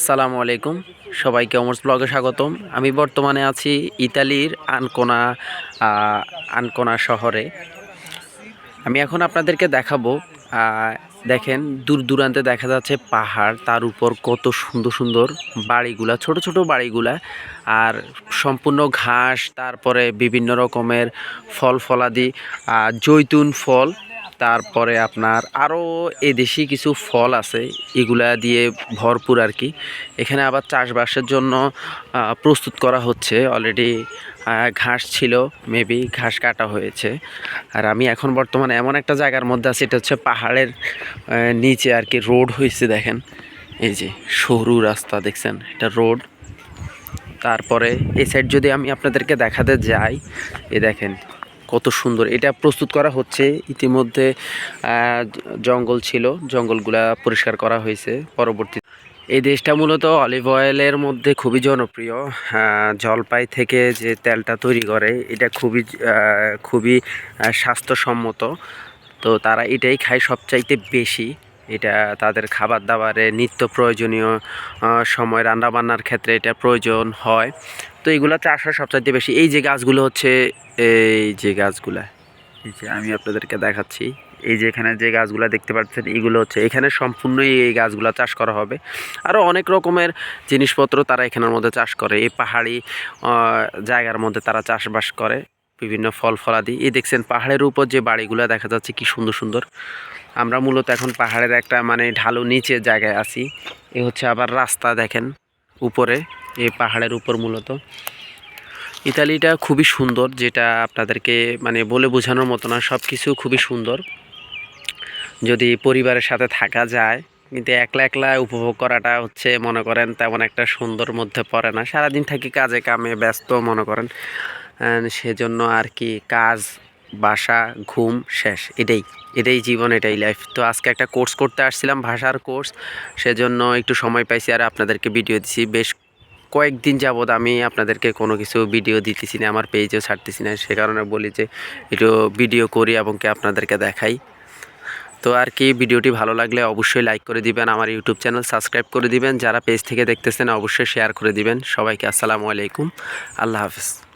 আসসালামু আলাইকুম। সবাইকে অমর্স ব্লগে স্বাগতম। আমি বর্তমানে আছি ইতালির আনকোনা আনকোনা শহরে। আমি এখন আপনাদেরকে দেখাবো দেখেন দূর দূরান্তে দেখা যাচ্ছে পাহাড়, তার উপর কত সুন্দর সুন্দর বাড়িগুলা, ছোট ছোট বাড়িগুলা, আর সম্পূর্ণ ঘাস, তারপরে বিভিন্ন রকমের ফল ফলাদি জৈতুন ফল তারপরে আপনার আরও এদেশি কিছু ফল আছে, এগুলা দিয়ে ভরপুর আর কি। এখানে আবার চাষবাসের জন্য প্রস্তুত করা হচ্ছে। অলরেডি ঘাস ছিল মেবি ঘাস কাটা হয়েছে। আর আমি এখন বর্তমানে এমন একটা জায়গার মধ্যে আছি, এটা হচ্ছে পাহাড়ের নিচে আর কি রোড হয়েছে দেখেন। এই যে সরু রাস্তা দেখছেন, এটা রোড। তারপরে এই সাইড যদি আমি আপনাদেরকে দেখাতে যাই, এ দেখেন কত সুন্দর। এটা প্রস্তুত করা হচ্ছে। ইতিমধ্যে জঙ্গল ছিল। জঙ্গলগুলা পরিষ্কার করা হয়েছে পরবর্তী এই দেশটা মূলত অলিভ অয়েলের মধ্যে খুবই জনপ্রিয়। জলপাই থেকে যে তেলটা তৈরি করে, এটা খুবই খুবই স্বাস্থ্যসম্মত। তো তারা এটাই খায় সবচাইতে বেশি। এটা তাদের খাবার দাবারে নিত্য প্রয়োজনীয় সময় রান্নাবান্নার ক্ষেত্রে এটা প্রয়োজন হয়। তো এগুলো চাষ হয় সবচাইতে বেশি। এই যে গাছগুলো হচ্ছে, এই যে গাছগুলা, এই যে আমি আপনাদেরকে দেখাচ্ছি, এই যে এখানে যে গাছগুলো দেখতে পাচ্ছেন, এগুলো হচ্ছে, এখানে সম্পূর্ণই এই গাছগুলো চাষ করা হবে। আরও অনেক রকমের জিনিসপত্র তারা এখানের মধ্যে চাষ করে। এই পাহাড়ি জায়গার মধ্যে তারা চাষবাস করে, বিভিন্ন ফল ফলাদি। এই দেখছেন, পাহাড়ের উপর যে বাড়িগুলো দেখা যাচ্ছে, কি সুন্দর সুন্দর। আমরা মূলত এখন পাহাড়ের একটা মানে ঢালু নিচের জায়গায় আছি। এ হচ্ছে আবার রাস্তা, দেখেন। উপরে এই পাহাড়ের উপর মূলত। ইতালিটা খুবই সুন্দর, যেটা আপনাদেরকে মানে বলে বোঝানোর মতো না সব কিছু খুবই সুন্দর। যদি পরিবারের সাথে থাকা যায়, কিন্তু একলা একলা উপভোগ করাটা হচ্ছে, মনে করেন, তেমন একটা সুন্দর মধ্যে পড়ে না। সারাদিন থাকি কাজে কামে ব্যস্ত, মনে করেন। সেজন্য আর কি কাজ বাসা, ঘুম, শেষ। এটাই এটাই জীবন, এটাই লাইফ তো আজকে একটা কোর্স করতে আসছিলাম, ভাষার কোর্স সেজন্য একটু সময় পাইছি আর আপনাদেরকে ভিডিও দিছি। বেশ কয়েকদিন যাবৎ আমি আপনাদেরকে কোনো কিছু ভিডিও দিতেছি না, আমার পেজেও ছাড়তেছি না। সে কারণে বলি যে, একটু ভিডিও করি এবং কি আপনাদেরকে দেখাই। তো আর কি ভিডিওটি ভালো লাগলে অবশ্যই লাইক করে দিবেন, আমার ইউটিউব চ্যানেল সাবস্ক্রাইব করে দিবেন। যারা পেজ থেকে দেখতেছেন, অবশ্যই শেয়ার করে দিবেন। সবাইকে আসসালামু আলাইকুম। আল্লাহ হাফিজ।